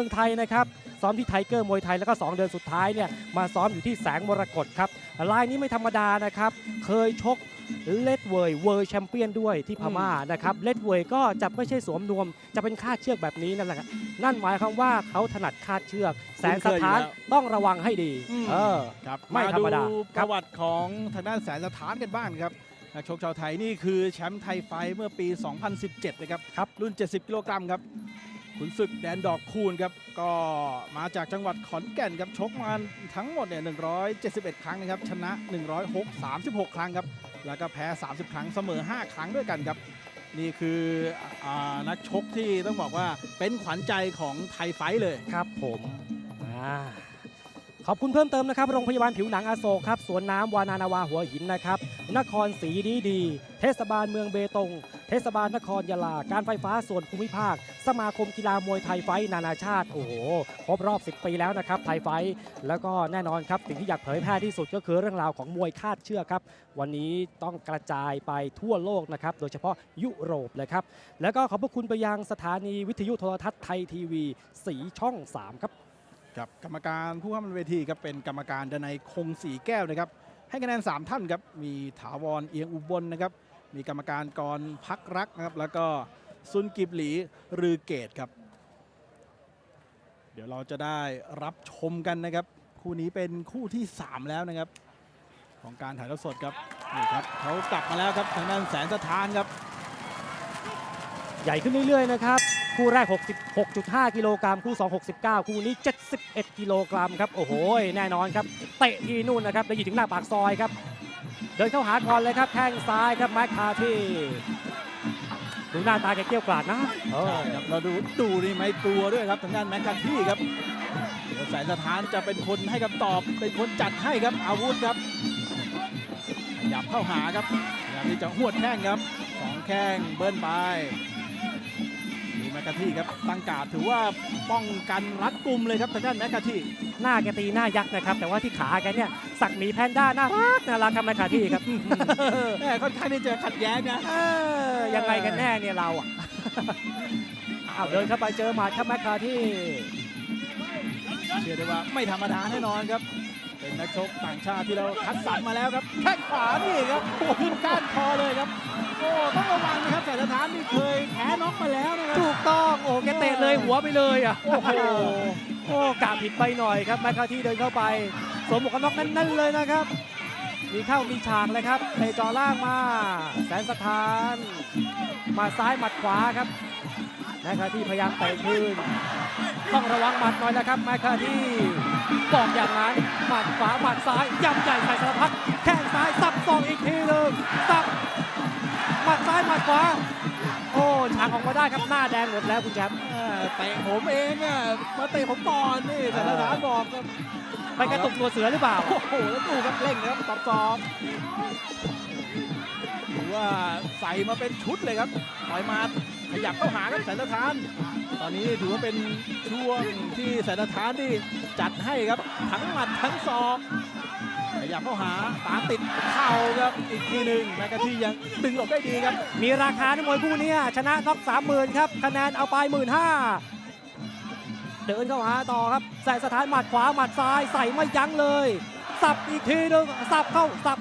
เมืองไทยนะครับซ้อมที่ไทเกอร์มวยไทยแล้วก็ 2 เดือนสุดท้ายเนี่ยมาซ้อมอยู่ที่แสงมรกตครับลายนี้ไม่ธรรมดานะครับ เคยชกเลดเวยเวิร์แชมเปี้ยนด้วยที่พม่านะครับเลดเวยก็จะไม่ใช่สวมนวม จะเป็นคาดเชือกแบบนี้นั่นแหละครับนั่นหมายความว่าเขาถนัดคาดเชือก แสนสถานต้องระวังให้ดีอืมเออครับไม่ธรรมดาปครับระวัติของทางด้านแสนสถานกันบ้างครับนักชกชาวไทยนี่คือแชมป์ไทยไฟท์เมื่อปี 2017 นะครับครับรุ่น 70 กิโลกรัมครับ ขุนศึกแดนดอกคูณครับ ก็มาจากจังหวัดขอนแก่นครับชกมาทั้งหมดเนี่ย171 ครั้งนะครับ ชนะ106 36 ครั้งครับ แล้วก็แพ้ 30 ครั้งเสมอ 5 ครั้งด้วยกันครับ นี่คืออนักชกที่ต้องบอกว่าเป็นขวัญใจของไทยไฟเลยครับผมอ่า ขอบคุณเพิ่มเติมนะครับ โรงพยาบาลผิวหนังอโศกครับ สวนน้ำวานานาวาหัวหินนะครับ นครศรีดีดี เทศบาลเมืองเบตง เทศบาลนครยะลา การไฟฟ้าส่วนภูมิภาค สมาคมกีฬามวยไทยไฟนานาชาติ โอ้โห ครบรอบ 10 ปีแล้วนะครับ ไทยไฟ แล้วก็แน่นอนครับ สิ่งที่อยากเผยแพร่ที่สุดก็คือเรื่องราวของมวยคาดเชือกครับ วันนี้ต้องกระจายไปทั่วโลกนะครับ โดยเฉพาะยุโรปเลยครับ แล้วก็ขอบพระคุณไปยังสถานีวิทยุโทรทัศน์ไทยทีวี สีช่อง 3 ครับ ครับกรรมการผู้ห้ามเวทีครับเป็นกรรมการดนัยคงสีแก้วนะครับ ให้คะแนน 3 ท่านครับมีถาวรเอียงอุบลนะครับ มีกรรมการกรพักรักนะครับ แล้วก็ซุนกิบหลีรือเกตครับ เดี๋ยวเราจะได้รับชมกันนะครับ คู่นี้เป็นคู่ที่ 3 แล้วนะครับ ของการถ่ายทอดสดครับนี่ครับเขากลับมาแล้วครับทางด้านแสนสถานครับ ใหญ่ขึ้นเรื่อยๆนะครับ คู่แรก 66.5 กิโลกรัมคู่ 2 69 คู่นี้ 71 กิโลกรัมครับ โอ้โห แน่นอนครับ เตะที่นู่นนะครับได้ยินถึงหน้าปากซอยครับ เดินเข้าหาก่อนเลยครับ แข้งซ้ายครับแม็กคาที่ดูหน้าตาแกเกี้ยวกราดนะเออครับเราดูดูนี่ไม่กลัวด้วยครับทางด้านแมคคาที่ครับเดี๋ยสนสถานจะเป็นคนให้คำตอบ เป็นคนจัดให้ครับ อาวุธครับขยับเข้าหาครับพยายามที่จะหวดแข้งครับสองแข้งเบิ้ลไป ดูแมคคาที่ครับตั้งการดถือว่าป้องกันรัดกุมเลยครับทางด้านแมคคาที่หน้าแกตีหน้ายักษ์นะครับ แต่ว่าที่ขาแกเนี่ยสักหมีแพนด้าน่ารักน่ารักครับแม็กคาที่ครับแม่ค่อนข้างที่จะขัดแย้งนะเออยังไงกันแน่เนี่ยเราอะอ้าวเดินเข้าไปเจอหมัดครับแม็กคาที่เชื่อได้ว่าไม่ธรรมดาแน่นอนครับเป็ นนักชกต่างชาติที่เราคัดสรรมาแล้วครับแข้งขวานี่ครับโอ้ขึ้นก้านคอเลยครับโอ้ต้องระวังนะครับสายสถานนี่เคยแพ้น็อกมาแล้วนะครับถูกต้องโอ้แกเตะเลยหัวไปเลยอะโอ้โหโอ้กาผิดไปหน่อยครับแมคคาที่เดินเข้าไป สวมหมวกกันน็อกนั่นๆเลยนะครับ มีเข้ามีฉากเลยครับเตะจ่อล่างมาแสนสถานหมาซ้ายหมัดขวาครับแมคคาที่พยายามเตะคืน ต้องระวังหมัดหน่อยนะครับแมคคาที่บอกอย่างนั้นหมัดขวาหมัดซ้ายย่ำใหญ่ใส่สารพัดแข้งซ้ายสับศอกอีกทีหนึ่งสับหมัดซ้ายหมัดขวาโอ้ฉากออกมาได้ครับหน้าแดงหมดแล้วคุณแชมป์อ่าเตะผมเองอะมาเตะผมก่อนนี่สายสถานบอกครับ ไปกระตุกตัวเสือหรือเปล่า โอ้โหแล้วดูครับเร่งนะครับตอบตอบถือว่าใส่มาเป็นชุดเลยครับต่อยมาขยับเข้าหาครับสายสถาน ตอนนี้ถือว่าเป็นช่วงที่สายสถานที่จัดให้ครับทั้งหมัดทั้งศอกขยับเข้าหาตามติดเข่าครับอีกทีหนึ่งแมกกาที่ยังดึงหลบได้ดีครับ มีราคาในมวยคู่เนี้ยชนะน็อกสามหมื่นครับคะแนนเอาไปหมื่นห้า เดินเข้าหาต่อครับใส่สถานหมัดขวาหมัดซ้ายใส่ไม่ยั้งเลย สับอีกทีหนึงสับเข้าสับ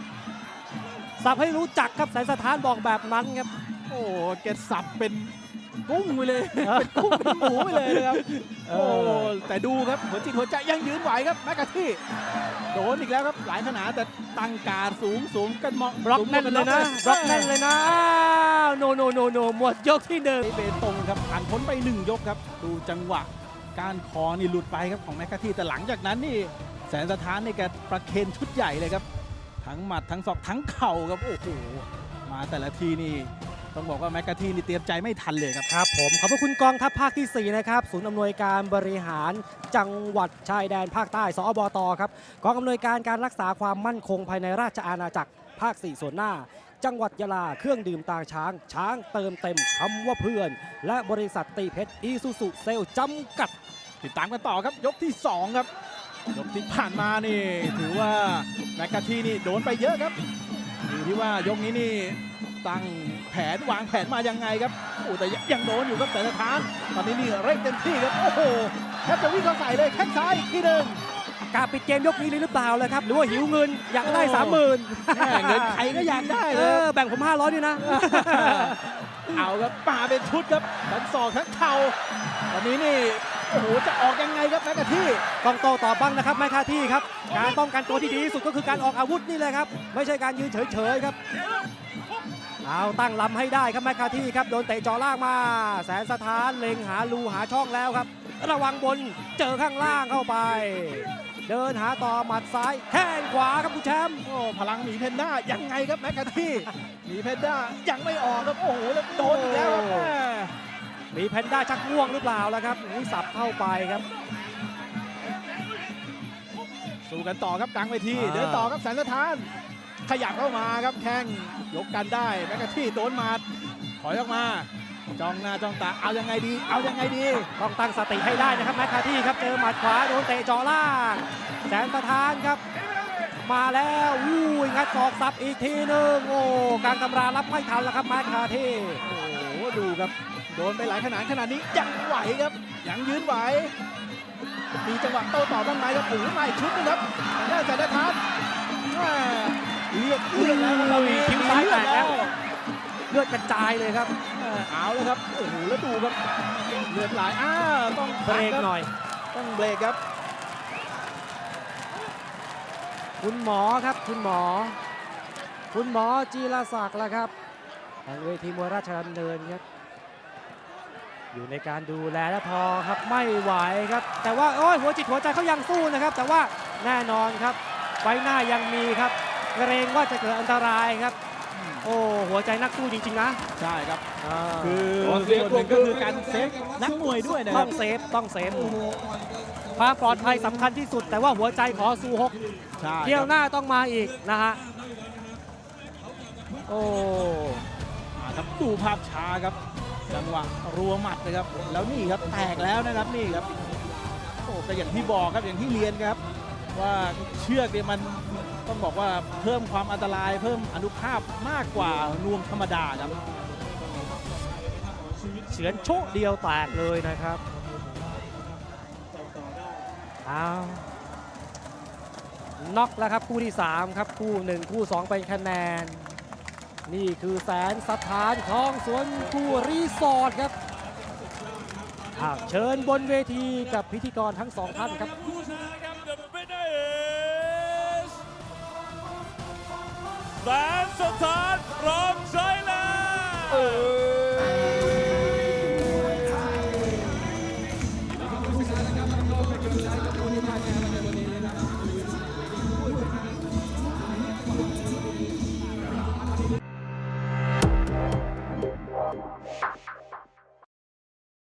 สับให้รู้จักครับแสนสถานบอกแบบนั้นครับ โอ้เกตสับเป็นกุ้งไปเลยเป็นกุ้งเป็นหมูไปเลยนะครับเอโอ้อแต่ดูครับหัวจิตหัวใจยังยืนไหวครับแมกกาที่โดนอีกแล้วครับหลายขนาดแต่ตั้งการสูงสูงกันเหมาะบล็อกแน่นเลยนะบล็อกแน่นเลยนะอ้าวโนโนโนโนหมดยกที่หนึ่งนี่เบตงครับผ่านพ้นไปหนึ่งยกครับ ดูจังหวะ การคอนี่หลุดไปครับของแมกกาทีแต่หลังจากนั้นนี่แสนสถานนี่แกประเคนชุดใหญ่เลยครับ ทั้งหมัดทั้งศอกทั้งเข่าครับโอ้โหมาแต่ละทีนี่ต้องบอกว่าแมกกาทีนี่เตรียมใจไม่ทันเลยครับครับผมขอบพระคุณกองทัพภาคที่ 4 นะครับศูนย์อำนวยการบริหารจังหวัดชายแดนภาคใต้สอบตครับกองอำนวยการการรักษาความมั่นคงภายในราชอาณาจักรภาค 4 ส่วนหน้า จังหวัดยะลาเครื่องดื่มตาช้าง ช้างเติมเต็มคำว่าเพื่อน และบริษัทตีเพชรอีซูซุเซลจำกัด ติดตามกันต่อครับยกที่ 2 ครับ ยกที่ผ่านมานี่ ถือว่าแมกกาทีนี่โดนไปเยอะครับอยู่ที่ว่ายกนี้นี่ตั้งแผนวางแผนมายังไงครับโอ้แต่ยังโดนอยู่ครับแต่สถาน ตอนนี้นี่เร่งเต็มที่ครับโอ้โหแทบจะวิ่งเข้าใส่เลยแข้งซ้ายอีกทีหนึ่งกล้าปิดเกมยกนี้เลยหรือเปล่าเลยครับ หรือว่าหิวเงินอยากได้สามหมื่นแม่เงินใครก็อยากได้เอเลยอแบ่งผมห้าร้อยด้วยนะ เอาครับมาเป็นชุดครับทั้งศอกทั้งเข่าวันนี้นี่ โอ้โหจะออกยังไงครับแม็กกาที่ต้องโตตอบบ้างนะครับแม่ค่าที่ครับการป้องกันตัวที่ดีที่สุดก็คือการออกอาวุธนี่แหละครับ ไม่ใช่การยืนเฉยๆครับเอาตั้งลำให้ได้ครับแม่ค่าที่ครับโดนเตะจ่อล่างมา แสนสถานเล็งหารูหาช่องแล้วครับ ระวังบนเจอข้างล่างเข้าไป เดินหาต่อหมัดซ้ายแข้งขวาครับคุณแชมป์โอ้พลังหมีเพนด้ายังไงครับแม็กกาที่หมีเพนด้ายังไม่ออกครับโอ้โหแล้วโดนอีกแล้วครับแม่มีแพนด้าชักง่วงหรือเปล่าล่ะครับอุ้ยสับเข้าไปครับ สู้กันต่อครับกลางเวทีอ่าเดินต่อครับแสนสถาน ขยับเข้ามาครับแข้งยกกันได้แม็กกาที่โดนหมัดถอยออกมาจ้องหน้าจ้องตาเอายังไงดี เอายังไงดี ต้องตั้งสติให้ได้นะครับแมคคาที่ครับเจอหมัดขวาโดนเตะเจ่อล่าง แสนสถานครับ มาแล้วอู้ยงัดศอกสับอีกทีหนึงโอ้กลางตำรารับไม่ทันแล้วครับแมคคาที่โอ้โหดูครับโดนไปหลายขนาดขนาดนี้ยังไหวครับยังยืนไหวมีจังหวะโต้ตอบบ้างไหมครับโอ้โหมาอีกชุดหนึงครับทางด้านแสนสถานแม่เลือดเลือดแล้วครับเรามีคิ้วซ้ายแตกแล้วเลือดกระจายเลยครับเออเอาแล้วครับโอ้โหแล้วดูครับเลือดไหลอ้าต้องเบรกคบหน่อย ต้องเบรกครับ คุณหมอครับคุณหมอ คุณหมอจีรศักดิ์แล้วครับทางเวทีมวยราชดำเนินครับอยู่ในการดูแลและพอครับไม่ไหวครับ แต่ว่าโอ้ยหัวจิตหัวใจเขายังสู้นะครับ แต่ว่าแน่นอนครับไฟหน้ายังมีครับเกรงว่าจะเกิดอันตรายครับ โอ้หัวใจนักสู้จริงๆนะใช่ครับอ่าคือส่วนหนึ่งก็คือการเซฟนักมวยด้วยนะคต้รัอบงเซฟต้องเซฟ ความปลอดภัยสำคัญที่สุด แต่ว่าหัวใจขอสู้ฮกใช่เที่ยวหน้าต้องมาอีกนะฮะโอ้อ่าครับดูภาพช้าครับ จังหวะรัวหมัดนะครับ แล้วนี่ครับแตกแล้วนะครับนี่ครับโอ้แต่อย่างที่บอกครับอย่างที่เรียนครับ ว่าเชือกเนี่ยมันต้องบอกว่าเพิ่มความอันตรายเพิ่มอนุภาพมากกว่านวมธรรมดาครับ เฉือนโชะเดียวแตกเลยนะครับเอาน็อกแล้วครับคู่ที่ 3 ครับ คู่ 1 คู่ 2 เป็นคะแนน นี่คือแสนสถานของสวนคู่รีสอร์ทครับอ้าวเชิญบนเวทีกับพิธีกรทั้งสองท่านครับแสนสถานพร้อมใช้แล้ว